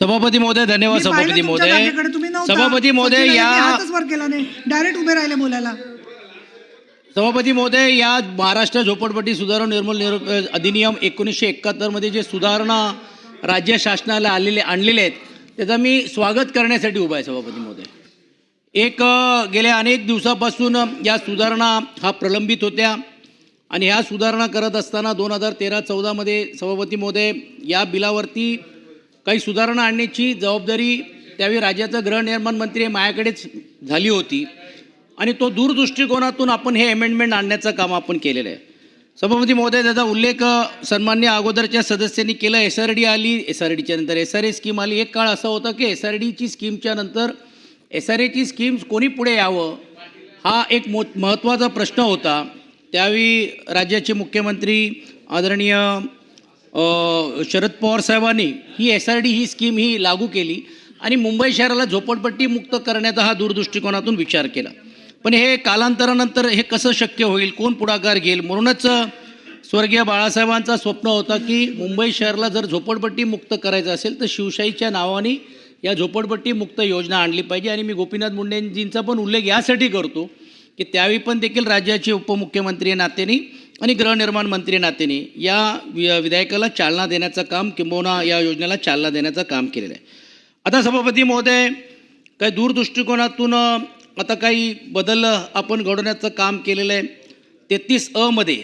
सभापती महोदय धन्यवाद मी पाहिलं सभापती तुमच्या महोदय. जागेकडे, तुम्ही नव्हता. सभापती महोदय सचिन या यांनी हातच वर केला नाही. डायरेक्ट उभे राहिले बोलायला. सभापती महोदय या महाराष्ट्र झोपडपट्टी सुधारणा निर्मूल निर अधिनियम एकोणीसशे एकाहत्तरमध्ये जे सुधारणा राज्य शासनाला आलेले आणलेले आहेत त्याचं मी स्वागत करण्यासाठी उभा आहे सभापती महोदय. एक अ, गेल्या अनेक दिवसापासून या सुधारणा हा प्रलंबित होत्या आणि ह्या सुधारणा करत असताना दोन हजार तेरा चौदामध्ये सभापती महोदय या बिलावरती काही सुधारणा आणण्याची जबाबदारी त्यावेळी राज्याचं गृहनिर्माण मंत्री माझ्याकडेच झाली होती. आणि तो दूरदृष्टिकोनातून आपण हे अमेंडमेंट आणण्याचं काम आपण केलेलं आहे. सभापती महोदय त्याचा उल्लेख सन्मान्य अगोदरच्या सदस्यांनी केला. एस आर डी आली एस आर डीच्या नंतर एस आर ए स्कीम आली. एक काळ असा होता की एस आर डीची स्कीमच्या नंतर एस आर एची स्कीम्स कोणी पुढे यावं हा एक मो महत्त्वाचा प्रश्न होता. त्यावेळी राज्याचे मुख्यमंत्री आदरणीय शरद पवार साहेबांनी ही एस आर डी ही स्कीम ही लागू केली आणि मुंबई शहराला झोपडपट्टी मुक्त करण्याचा हा दूरदृष्टिकोनातून विचार केला. पण हे कालांतरानंतर हे कसं शक्य होईल? कोण पुढाकार घेईल? म्हणूनच स्वर्गीय बाळासाहेबांचा स्वप्न होता की मुंबई शहराला जर झोपडपट्टी मुक्त करायचं असेल तर शिवशाहीच्या नावाने या झोपडपट्टी मुक्त योजना आणली पाहिजे. आणि मी गोपीनाथ मुंडेंजींचा पण उल्लेख यासाठी करतो की त्यावेळी पण देखील राज्याचे उपमुख्यमंत्री नातेने आणि गृहनिर्माण मंत्री नातेने नात्याने या वि- विधेयकाला चालना देण्याचं काम किंबहुना या योजनेला चालना देण्याचं काम केलेलं आहे. आता सभापती महोदय काही दूरदृष्टिकोनातून आता काही बदल आपण घडवण्याचं काम केलेलं आहे. तेहतीस अमध्ये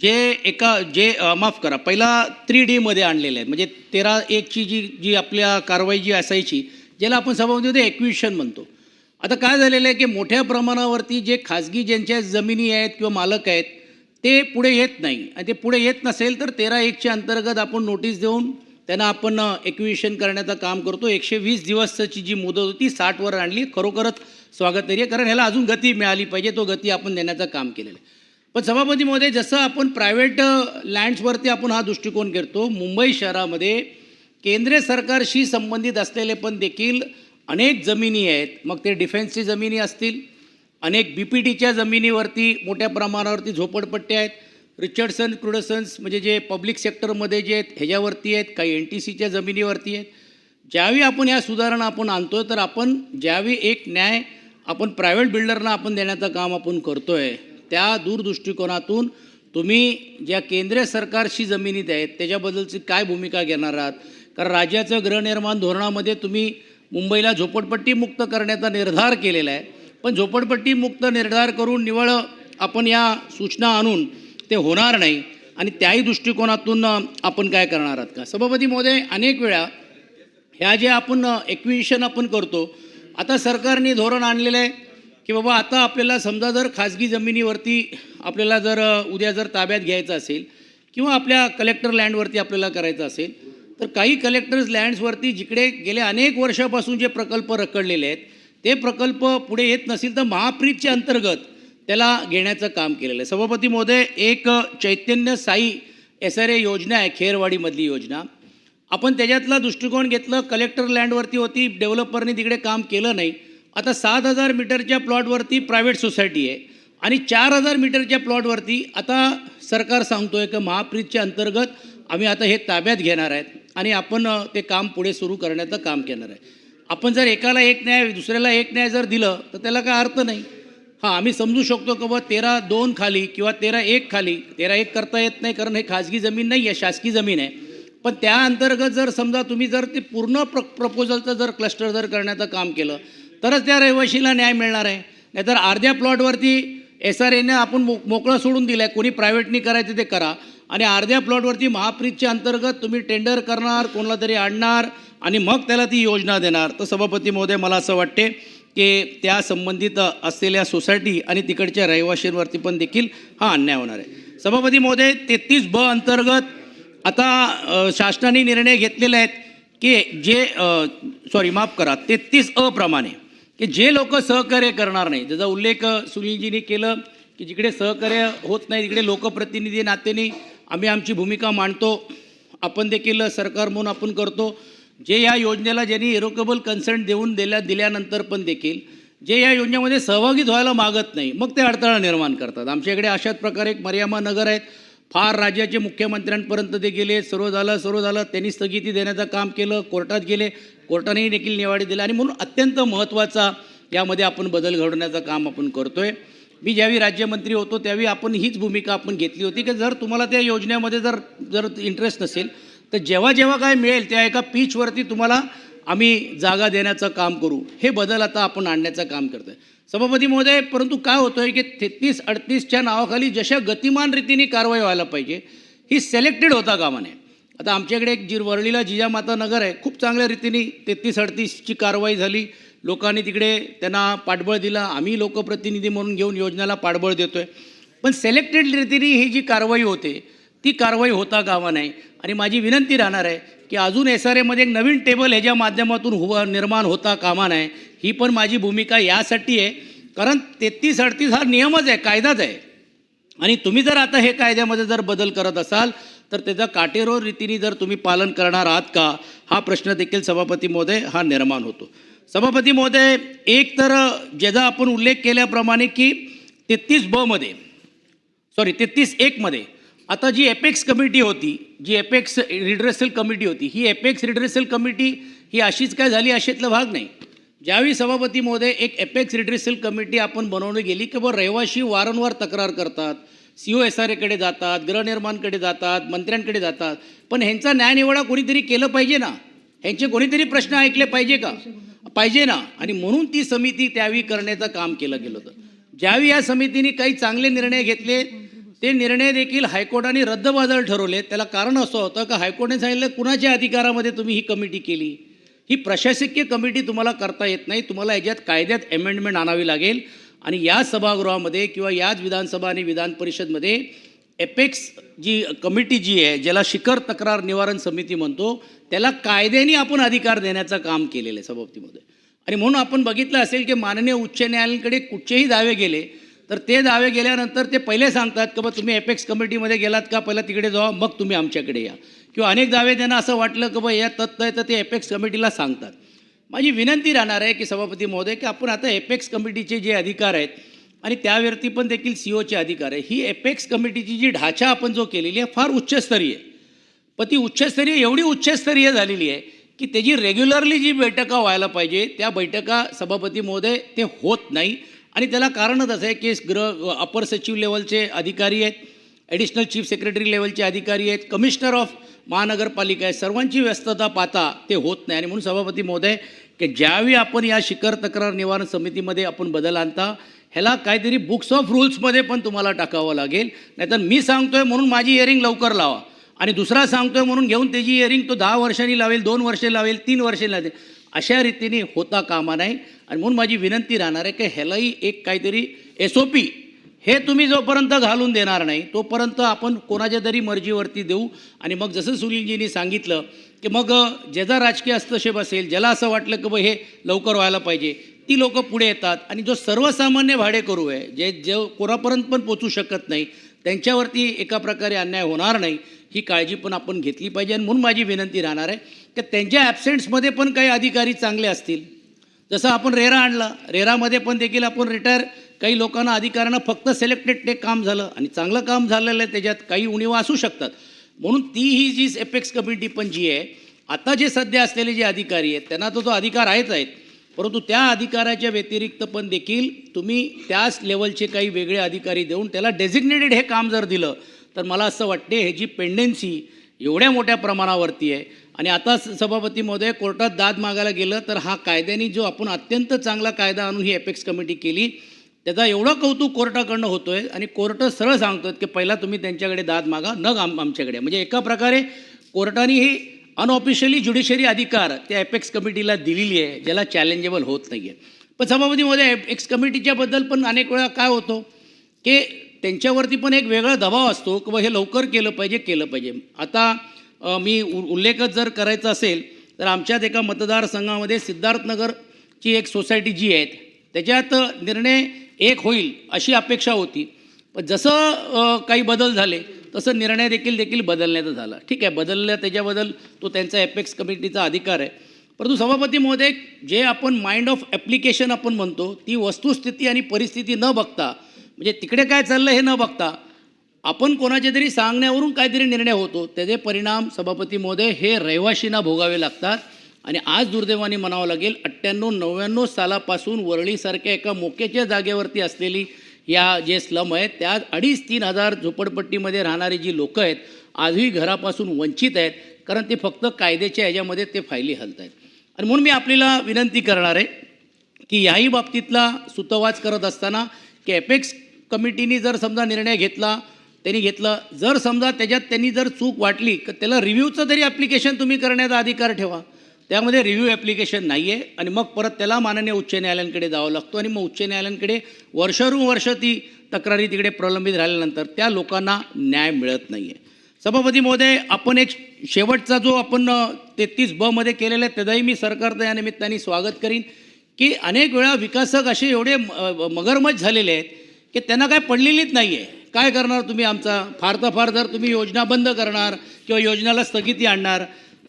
जे एका जे माफ करा पहिला थ्री डीमध्ये आणलेलं आहे. म्हणजे तेरा एकची जी जी आपल्या कारवाई जी असायची ज्याला आपण सभापतीमध्ये एक्विशन म्हणतो. आता काय झालेलं आहे की मोठ्या प्रमाणावरती जे खाजगी ज्यांच्या जमिनी आहेत किंवा मालक आहेत ते पुढे येत नाही. आणि ते पुढे येत नसेल तर तेरा एकच्या अंतर्गत आपण नोटीस देऊन त्यांना आपण एक्विशन करण्याचं काम करतो. एकशे वीस दिवसाची जी मुदत होती साठवर आणली. खरोखरच स्वागतनीय आहे. कारण ह्याला अजून गती मिळाली पाहिजे. तो गती आपण देण्याचं काम केलेलं आहे. पण सभापतीमध्ये जसं आपण प्रायव्हेट लँड्सवरती आपण हा दृष्टिकोन करतो मुंबई शहरामध्ये केंद्र सरकारशी संबंधित असलेले पण देखील अनेक जमिनी आहेत. मग ते डिफेन्सची जमिनी असतील अनेक बी पी टीच्या जमिनीवरती मोठ्या प्रमाणावरती झोपडपट्ट्या आहेत. रिचर्डसन क्रुडसन्स म्हणजे जे पब्लिक सेक्टरमध्ये जे आहेत ह्याच्यावरती आहेत काही एन टी सीच्या जमिनीवरती आहेत. ज्यावेळी आपण या सुधारणा आपण आणतो आहे तर आपण ज्यावेळी एक न्याय आपण प्रायव्हेट बिल्डरना आपण देण्याचं काम आपण करतो आहे त्या दूरदृष्टिकोनातून तुम्ही ज्या केंद्र सरकारशी जमिनीत आहेत त्याच्याबद्दलची काय भूमिका घेणार आहात? कारण राज्याचं गृहनिर्माण धोरणामध्ये तुम्ही मुंबईला झोपडपट्टी मुक्त करण्याचा निर्धार केलेला आहे. पण झोपडपट्टी मुक्त निर्धार करून निवळ आपण या सूचना आणून ते होणार नाही. आणि त्याही दृष्टिकोनातून आपण काय करणार आहात का? सभापती महोदय अनेक वेळा ह्या जे आपण एक्विशन आपण करतो आता सरकारने धोरण आणलेलं आहे की बाबा आता आपल्याला समजा जर खाजगी जमिनीवरती आपल्याला जर उद्या जर ताब्यात घ्यायचं असेल किंवा आपल्या कलेक्टर लँडवरती आपल्याला करायचं असेल तर काही कलेक्टर्स लँड्सवरती जिकडे गेल्या अनेक वर्षापासून जे प्रकल्प रखडलेले आहेत ते प्रकल्प पुढे येत नसेल तर महाप्रीतच्या अंतर्गत त्याला घेण्याचं काम केलेलं आहे. सभापती महोदय एक Chaitanya Sai S R A योजना आहे खेरवाडीमधली योजना. आपण त्याच्यातला दृष्टिकोन घेतलं कलेक्टर लँडवरती होती डेव्हलपरने तिकडे काम केलं नाही. आता सात हजार मीटरच्या प्लॉटवरती प्रायव्हेट सोसायटी आहे आणि चार हजार मीटरच्या प्लॉटवरती आता सरकार सांगतो आहे की महाप्रीतच्या अंतर्गत आम्ही आता हे ताब्यात घेणार आहेत आणि आपण ते काम पुढे सुरू करण्याचं काम करणार आहे. आपण जर एकाला एक न्याय दुसऱ्याला एक न्याय जर दिलं तर त्याला काय अर्थ नाही? हां आम्ही समजू शकतो की बाबा तेरा दोन खाली किंवा तेरा एक खाली तेरा एक करता येत नाही कारण हे खाजगी जमीन नाही आहे शासकीय जमीन आहे. पण त्या अंतर्गत जर समजा तुम्ही जर ते पूर्ण प्र प्रपोजलचं जर क्लस्टर जर करण्याचं काम केलं तरच त्या रहिवाशीला न्याय मिळणार आहे. नाहीतर अर्ध्या प्लॉटवरती एस आर एनं आपण मो मोकळं सोडून दिलं आहे कोणी प्रायव्हेटनी करायचं ते करा. आणि अर्ध्या प्लॉटवरती महाप्रीतच्या अंतर्गत तुम्ही टेंडर करणार कोणाला तरी आणणार आणि मग त्याला ती योजना देणार. तर सभापती महोदय मला असं वाटते की त्या संबंधित असलेल्या सोसायटी आणि तिकडच्या रहिवाशींवरती पण देखील हा अन्याय होणार आहे. सभापती महोदय तेहतीस ब अंतर्गत आता शासनाने निर्णय घेतलेले आहेत की जे सॉरी माफ करा तेहतीस अ प्रमाणे की जे लोक सहकार्य करणार नाही ज्याचा उल्लेख सुनीलजीने केलं की जिकडे सहकार्य होत नाही तिकडे लोकप्रतिनिधी नात्याने आम्ही आमची भूमिका मांडतो आपण देखील सरकार म्हणून आपण करतो जे या योजनेला ज्यांनी इरोकेबल कन्सेंट देऊन दिल्या दिल्यानंतर पण देखील जे या योजनेमध्ये सहभागी व्हायला मागत नाही मग ते अडथळा निर्माण करतात. आमच्याकडे अशाच प्रकारे एक मर्यामा नगर आहेत. फार राज्याचे मुख्यमंत्र्यांपर्यंत ते गेले सर्व झालं सर्व झालं त्यांनी स्थगिती देण्याचं काम केलं कोर्टात गेले कोर्टानेही देखील निवाडी दिला आणि म्हणून अत्यंत महत्त्वाचा यामध्ये आपण बदल घडवण्याचं काम आपण करतो आहे मी ज्यावेळी राज्यमंत्री होतो त्यावेळी आपण हीच भूमिका आपण घेतली होती की जर तुम्हाला त्या योजनेमध्ये जर जर इंटरेस्ट नसेल तर जेव्हा जेव्हा काय मिळेल त्या एका पीचवरती तुम्हाला आम्ही जागा देण्याचं काम करू. हे बदल आता आपण आणण्याचं काम करतो आहे सभापती महोदय परंतु काय होतं आहे की तेहतीस अडतीसच्या नावाखाली जशा गतिमान रीतीने कारवाई व्हायला पाहिजे ही सिलेक्टेड होता कामा नये. आता आमच्याकडे एक जी वरळीला जिजामाता नगर आहे. खूप चांगल्या रीतीने तेहतीस अडतीसची कारवाई झाली. लोकांनी तिकडे त्यांना पाठबळ दिला. आम्ही लोकप्रतिनिधी म्हणून घेऊन योजनेला पाठबळ देतो आहे पण सिलेक्टेड रीतीने ही जी कारवाई होते ती कारवाई होता कामा नाही आणि माझी विनंती राहणार आहे की अजून एस आर एमध्ये एक नवीन टेबल ह्याच्या माध्यमातून हुवा निर्माण होता कामा नाही ही पण माझी भूमिका यासाठी आहे. कारण तेहतीस अडतीस हा नियमच आहे कायदाच आहे. आणि तुम्ही जर आता हे कायद्यामध्ये जर बदल करत असाल तर त्याचा काटेरोर रीतीने जर तुम्ही पालन करणार आहात का हा प्रश्न देखील सभापती महोदय हा निर्माण होतो. सभापती महोदय एक तर ज्याचा आपण उल्लेख केल्याप्रमाणे की तेहतीस बमध्ये सॉरी तेहतीस एकमध्ये आता जी एपेक्स कमिटी होती जी एपेक्स रिड्रेसल कमिटी होती ही एपेक्स रिड्रेसल कमिटी ही अशीच काय झाली अशातला भाग नाही. ज्यावेळी सभापती महोदय एक एपेक्स रिड्रेसल कमिटी आपण बनवली गेली की बुवा रहिवाशी वारंवार तक्रार करतात सी ओ एस आर एकडे जातात गृहनिर्माणकडे जातात मंत्र्यांकडे जातात पण ह्यांचा न्यायनिवाडा कोणीतरी केलं पाहिजे ना? ह्यांचे कोणीतरी प्रश्न ऐकले पाहिजे का? पाहिजे ना. आणि म्हणून ती समिती त्यावेळी करण्याचं काम केलं गेलं होतं. ज्यावेळी या समितीने काही चांगले निर्णय घेतले ते निर्णय देखील हायकोर्टाने रद्दबादल ठरवले. त्याला कारण असं होतं का हायकोर्टाने सांगितलं कुणाच्या अधिकारामध्ये तुम्ही ही कमिटी केली? ही प्रशासकीय कमिटी तुम्हाला करता येत नाही. तुम्हाला याच्यात कायद्यात अमेंडमेंट आणावी लागेल. आणि या सभागृहामध्ये किंवा याच विधानसभा आणि विधान परिषदमध्ये एपेक्स जी कमिटी जी आहे ज्याला शिखर तक्रार निवारण समिती म्हणतो त्याला कायद्याने आपण अधिकार देण्याचं काम केलेलं आहे सभापतीमध्ये. आणि म्हणून आपण बघितलं असेल की माननीय उच्च न्यायालयाकडे कुठचेही दावे गेले तर ते दावे गेल्यानंतर ते पहिले सांगतात की बा तुम्ही एपेक्स कमिटीमध्ये गेलात का? पहिला तिकडे जावा मग तुम्ही आमच्याकडे या. किंवा अनेक दावे त्यांना असं वाटलं की बा या तत्त आहे तर ते एपेक्स कमिटीला सांगतात. माझी विनंती राहणार आहे की सभापती महोदय की आपण आता एपेक्स कमिटीचे जे अधिकार आहेत आणि त्यावरती पण देखील सी ओचे अधिकार आहे ही एपेक्स कमिटीची जी ढाचा आपण जो केलेली आहे फार उच्चस्तरीय पण ती उच्चस्तरीय एवढी उच्चस्तरीय झालेली आहे की त्याची रेग्युलरली जी बैठका व्हायला पाहिजे त्या बैठका सभापती महोदय ते होत नाही. आणि त्याला कारणच असं आहे की गृह अपर सचिव लेवलचे अधिकारी आहेत ॲडिशनल चीफ सेक्रेटरी लेवलचे अधिकारी आहेत कमिशनर ऑफ महानगरपालिका आहे. सर्वांची व्यस्तता पाहता ते होत नाही. आणि म्हणून सभापती महोदय की ज्यावेळी आपण या शिखर तक्रार निवारण समितीमध्ये आपण बदल आणता ह्याला काहीतरी बुक्स ऑफ रूल्समध्ये पण तुम्हाला टाकावं लागेल. नाहीतर मी सांगतोय म्हणून माझी इयरिंग लवकर लावा. आणि दुसरा सांगतोय म्हणून घेऊन त्याची इयरिंग तो दहा वर्षांनी लावेल दोन वर्षे लावेल तीन वर्षे लावेल. अशा रीतीने होता कामा नाही. आणि म्हणून माझी विनंती राहणार आहे की ह्यालाही एक काहीतरी एस ओ पी हे तुम्ही जोपर्यंत घालून देणार नाही तोपर्यंत आपण कोणाच्या तरी मर्जीवरती देऊ. आणि मग जसं सुनीलजींनी सांगितलं की मग ज्याचा राजकीय हस्तक्षेप असेल ज्याला असं वाटलं की बा हे लवकर व्हायला पाहिजे ती लोकं पुढे येतात. आणि जो सर्वसामान्य भाडेकरू आहे जे जे कोणापर्यंत पण पोचू शकत नाही त्यांच्यावरती एका प्रकारे अन्याय होणार नाही ही काळजी पण आपण घेतली पाहिजे. आणि म्हणून माझी विनंती राहणार आहे की त्यांच्या ॲबसेंट्समध्ये पण काही अधिकारी चांगले असतील. जसं आपण रेरा आणला रेरामध्ये पण देखील आपण रिटायर काही लोकांना अधिकाऱ्यांना फक्त सिलेक्टेड ते काम झालं आणि चांगलं काम झालेलं आहे त्याच्यात काही उणीवा असू शकतात. म्हणून ती ही जी एपेक्स कमिटी पण जी आहे आता जे सध्या असलेले जे अधिकारी आहेत त्यांना तो तो अधिकार आहेच आहेत. परंतु त्या अधिकाराच्या व्यतिरिक्त पण देखील तुम्ही त्याच लेवलचे काही वेगळे अधिकारी देऊन त्याला डेझिग्नेटेड हे काम जर दिलं तर मला असं वाटते ह्याची पेंडेन्सी एवढ्या मोठ्या प्रमाणावरती आहे आणि आता स- सभापती महोदय कोर्टात दाद मागायला गेलं तर हा कायद्याने जो आपण अत्यंत चांगला कायदा आणून ही एपेक्स कमिटी केली त्याचा एवढं कौतुक कोर्टाकडनं होतो आहे आणि कोर्ट सरळ सांगतात की पहिला तुम्ही त्यांच्याकडे दाद मागा न आम आमच्याकडे. म्हणजे एका प्रकारे कोर्टाने ही अनऑफिशियली ज्युडिशरी अधिकार त्या एपेक्स कमिटीला दिलेली आहे ज्याला चॅलेंजेबल होत नाही आहे पण सभापती महोदय एपेक्स कमिटीच्याबद्दल पण अनेक वेळा काय होतो की त्यांच्यावरती पण एक वेगळा दबाव असतो की हे लवकर केलं पाहिजे केलं पाहिजे. आता मी उ उल्लेखच जर करायचा असेल तर आमच्यात एका मतदारसंघामध्ये सिद्धार्थनगरची एक सोसायटी जी आहे त्याच्यात निर्णय एक होईल अशी अपेक्षा होती. पण जसं काही बदल झाले तसं निर्णय देखील देखील बदलण्याचा झाला. ठीक आहे बदलल्या त्याच्याबद्दल तो त्यांचा एपेक्स कमिटीचा अधिकार आहे. परंतु सभापती महोदय जे आपण माइंड ऑफ ॲप्लिकेशन आपण म्हणतो ती वस्तुस्थिती आणि परिस्थिती न बघता म्हणजे तिकडे काय चाललं हे न बघता आपण कोणाच्या तरी सांगण्यावरून काहीतरी निर्णय होतो. त्याचे परिणाम सभापती महोदय हे रहिवाशींना भोगावे लागतात. आणि आज दुर्दैवाने म्हणावं लागेल अठ्ठ्याण्णव नव्याण्णव सालापासून वरळीसारख्या एका मोक्याच्या जागेवरती असलेली या जे स्लम आहेत त्यात अडीच तीन हजार झोपडपट्टीमध्ये राहणारी जी लोकं आहेत आजही घरापासून वंचित आहेत. कारण ते फक्त कायद्याच्या ह्याच्यामध्ये ते फायली हलत आहेत आणि म्हणून मी आपल्याला विनंती करणार आहे की याही बाबतीतला सुतवाच करत असताना कॅपेक्स कमिटीने जर समजा निर्णय घेतला त्यांनी घेतलं. जर समजा त्याच्यात त्यांनी जर चूक वाटली तर त्याला रिव्ह्यूचं तरी ॲप्लिकेशन तुम्ही करण्याचा अधिकार ठेवा. त्यामध्ये रिव्ह्यू ॲप्लिकेशन नाही आहे आणि मग परत त्याला माननीय उच्च न्यायालयांकडे जावं लागतो आणि मग उच्च न्यायालयांकडे वर्षानुवर्ष ती तक्रारी तिकडे प्रलंबित राहिल्यानंतर त्या लोकांना न्याय मिळत नाही आहे सभापती महोदय आपण एक शेवटचा जो आपण तेहतीस बमध्ये केलेला आहे त्याचाही मी सरकारचं या निमित्ताने स्वागत करीन की अनेक वेळा विकासक असे एवढे म- मगरमच्छ झालेले आहेत की त्यांना काय पडलेलीच नाही आहे काय करणार तुम्ही आमचा? फार तर फार जर तुम्ही योजना बंद करणार किंवा योजनेला स्थगिती आणणार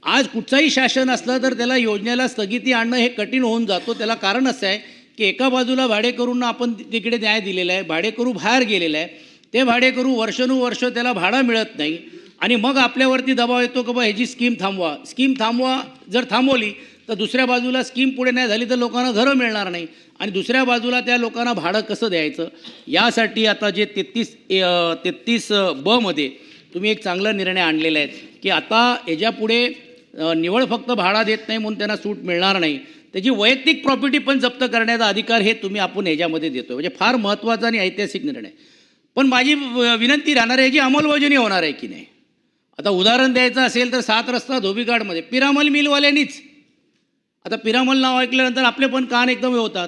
आज कुठचाही शासन असलं तर त्याला योजनेला स्थगिती आणणं हे कठीण होऊन जातो. त्याला कारण असं आहे की एका बाजूला भाडेकरूंना आपण तिकडे न्याय दिलेला आहे भाडेकरू बाहेर गेलेला आहे. ते भाडेकरू वर्षानुवर्ष त्याला भाडा मिळत नाही. आणि मग आपल्यावरती दबाव येतो की बा ह्याची स्कीम थांबवा. स्कीम थांबवा जर थांबवली तर दुसऱ्या बाजूला स्कीम पुढे नाही झाली तर लोकांना घरं मिळणार नाही. आणि दुसऱ्या बाजूला त्या लोकांना भाडं कसं द्यायचं? यासाठी आता जे तेहतीस तेहतीस बमध्ये तुम्ही एक चांगला निर्णय आणलेला आहे की आता याच्यापुढे निवळ फक्त भाडा देत नाही म्हणून त्यांना सूट मिळणार नाही. त्याची वैयक्तिक प्रॉपर्टी पण जप्त करण्याचा अधिकार हे तुम्ही आपण ह्याच्यामध्ये देतो म्हणजे फार महत्त्वाचा आणि ऐतिहासिक निर्णय. पण माझी विनंती राहणार आहे याची अंमलबजावणी होणार आहे की नाही? आता उदाहरण द्यायचं असेल तर सात रस्ता धोबीघाटमध्ये. पिरामल मिलवाल्यांनीच आता पिरामल नाव ऐकल्यानंतर आपले पण कान एकदम हे होतात.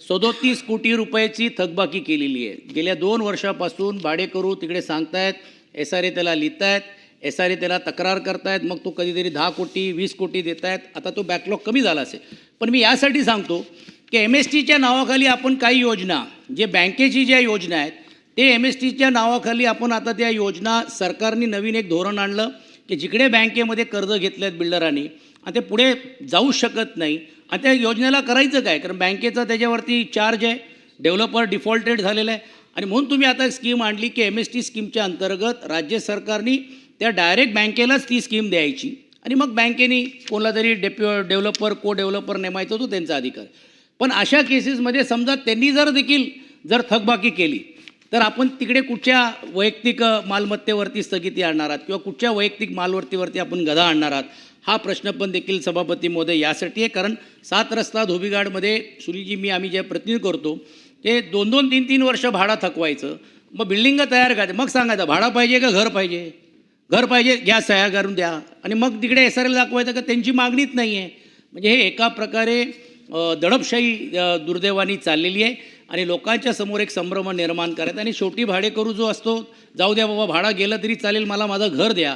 सदोतीस कोटी रुपयाची थकबाकी केलेली आहे. गेल्या दोन वर्षापासून भाडेकरू तिकडे सांगतायत एस आर ए त्याला लिहितायत एस आर ए त्याला तक्रार करतायत मग तो कधीतरी दहा कोटी वीस कोटी देत आहेत आता तो बॅकलॉग कमी झाला असेल. पण मी यासाठी सांगतो की एम एस टीच्या नावाखाली आपण काही योजना जे बँकेची ज्या योजना आहेत ते एम एस टीच्या नावाखाली आपण आता त्या योजना सरकारने नवीन एक धोरण आणलं की जिकडे बँकेमध्ये कर्ज घेतले आहेत बिल्डरांनी आणि ते पुढे जाऊ शकत नाही. आणि त्या योजनेला करायचं काय? कारण बँकेचा त्याच्यावरती चार्ज आहे डेव्हलपर डिफॉल्टेड झालेला आहे. आणि म्हणून तुम्ही आता स्कीम आणली की एम एस टी स्कीमच्या अंतर्गत राज्य सरकारने त्या डायरेक्ट बँकेलाच ती स्कीम द्यायची. आणि मग बँकेने कोणाला तरी डेप्यु डेव्हलपर को डेव्हलपर नेमायचा तो त्यांचा अधिकार. पण अशा केसेसमध्ये समजा त्यांनी जर देखील जर थकबाकी केली तर आपण तिकडे कुठच्या वैयक्तिक मालमत्तेवरती स्थगिती आणणार आहात? किंवा कुठच्या वैयक्तिक मालमत्तेवरती आपण गदा आणणार आहात? हा प्रश्न पण देखील सभापती महोदय यासाठी आहे. कारण सात रस्ता धोबीगाडमध्ये सुनीलजी मी आम्ही जे प्रतिनिधी करतो ते दोन दोन तीन तीन वर्ष भाडा थकवायचं. मग बिल्डिंग तयार करायचं मग सांगायचं भाडा पाहिजे का घर पाहिजे? घर पाहिजे गॅस सह्या करून द्या. आणि मग तिकडे एस आर एल दाखवायचं का त्यांची मागणीच नाही आहे म्हणजे हे एका प्रकारे दडपशाही दुर्दैवानी चाललेली आहे. आणि लोकांच्या समोर एक संभ्रम निर्माण करायचा. आणि शेवटी भाडेकरू जो असतो जाऊ द्या बाबा भाडं गेलं तरी चालेल मला माझं घर द्या.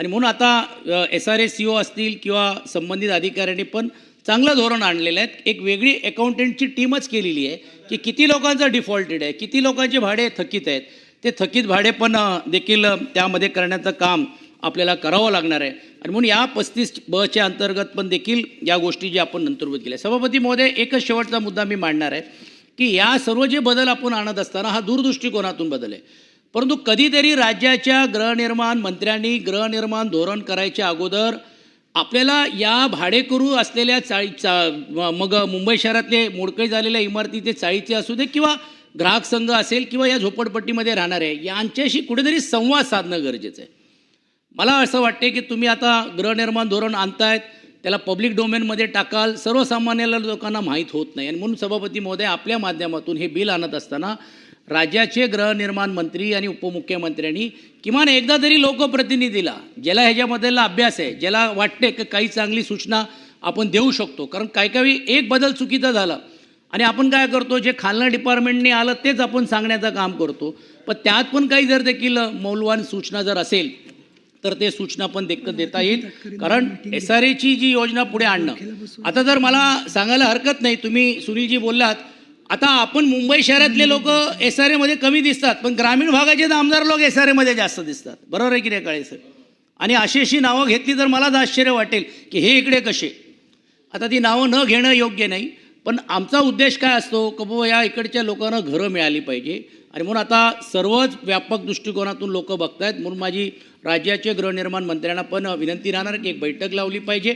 आणि म्हणून आता S R A C O असतील किंवा संबंधित अधिकाऱ्यांनी पण चांगलं धोरण आणलेलं आहे. एक वेगळी अकाउंटंटची टीमच केलेली आहे की किती लोकांचं डिफॉल्टेड आहे किती लोकांचे भाडे थकीत आहेत. ते थकीत भाडे पण देखील त्यामध्ये करण्याचं काम आपल्याला करावं लागणार आहे. आणि म्हणून या पस्तीस बच्या अंतर्गत पण देखील या गोष्टी ज्या आपण नंतरभूत केल्या. सभापती महोदय एकच शेवटचा मुद्दा मी मांडणार आहे की या सर्व जे बदल आपण आणत असताना हा दूरदृष्टिकोनातून बदल आहे. परंतु कधीतरी राज्याच्या गृहनिर्माण मंत्र्यांनी गृहनिर्माण धोरण करायच्या अगोदर आपल्याला या भाडेकरू असलेल्या चाळी चा मग मुंबई शहरातले मोडकळी झालेल्या इमारती ते चाळीचे असू दे किंवा ग्राहक संघ असेल किंवा या झोपडपट्टीमध्ये राहणारे यांच्याशी कुठेतरी संवाद साधणं गरजेचं आहे. मला असं वाटते की तुम्ही आता गृहनिर्माण धोरण आणतायत त्याला पब्लिक डोमेनमध्ये टाकाल सर्वसामान्य लोकांना माहीत होत नाही. आणि म्हणून सभापती महोदय आपल्या माध्यमातून हे बिल आणत असताना राज्याचे गृहनिर्माण मंत्री आणि उपमुख्यमंत्र्यांनी किमान एकदा तरी लोकप्रतिनिधीला ज्याला ह्याच्यामधला अभ्यास आहे ज्याला वाटते की काही चांगली सूचना आपण देऊ शकतो कारण काही काही एक बदल चुकीचा झाला. आणि आपण काय करतो जे खालनं डिपार्टमेंटने आलं तेच आपण सांगण्याचं काम करतो. पण त्यात पण काही जर देखील मौल्यवान सूचना जर असेल तर ते सूचना पण देख देता येईल. कारण एस आर एची जी योजना पुढे आणणं. आता जर मला सांगायला हरकत नाही तुम्ही सुनीलजी बोललात आता आपण मुंबई शहरातले लोक एस आर एमध्ये कमी दिसतात पण ग्रामीण भागाचे तर आमदार लोक एस आर एमध्ये जास्त दिसतात. बरोबर आहे की नाही काळे सर आणि अशी अशी नावं घेतली तर मलाच आश्चर्य वाटेल की हे इकडे कसे? आता ती नावं न घेणं योग्य नाही पण आमचा उद्देश काय असतो? कबो या इकडच्या लोकांना घरं मिळाली पाहिजे. आणि म्हणून आता सर्वच व्यापक दृष्टिकोनातून लोक बघतायत. म्हणून माझी राज्याचे गृहनिर्माण मंत्र्यांना पण विनंती राहणार की एक बैठक लावली पाहिजे.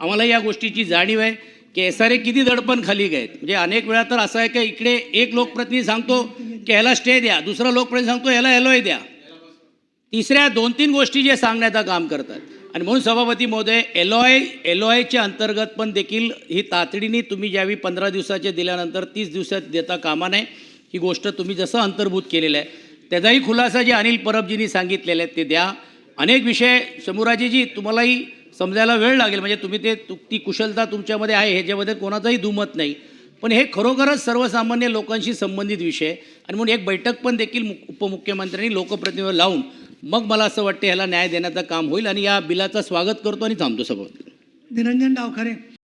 आम्हाला या गोष्टीची जाणीव आहे. केसारे किती दडपण खाली गेत. म्हणजे अनेक वेळा तर असं आहे की इकडे एक लोकप्रतिनिधी सांगतो की ह्याला स्टे द्या दुसरा लोकप्रतिनिधी सांगतो ह्याला एलोय द्या. तिसऱ्या दोन तीन गोष्टी जे सांगण्याचं काम करतात. आणि म्हणून सभापती महोदय एलॉय एलॉयच्या अंतर्गत पण देखील ही तातडीने तुम्ही ज्यावेळी पंधरा दिवसाचे दिल्यानंतर तीस दिवसात देता कामा नये ही गोष्ट तुम्ही जसं अंतर्भूत केलेलं आहे त्याचाही खुलासा जे अनिल परबजींनी सांगितलेले आहेत ते द्या. अनेक विषय शंभूराजेजी तुम्हालाही समजायला वेळ लागेल. म्हणजे तुम्ही ते तु- ती कुशलता तुमच्यामध्ये आहे ह्याच्यामध्ये कोणाचंही दुमत नाही. पण हे खरोखरच सर्वसामान्य लोकांशी संबंधित विषय आहे. आणि म्हणून एक बैठक पण देखील मुख- उपमुख्यमंत्र्यांनी लोकप्रतिनिधीवर लावून मग मला असं वाटतं ह्याला न्याय देण्याचं काम होईल. आणि या बिलाचं स्वागत करतो आणि थांबतो सभा निरंजन डावखरे.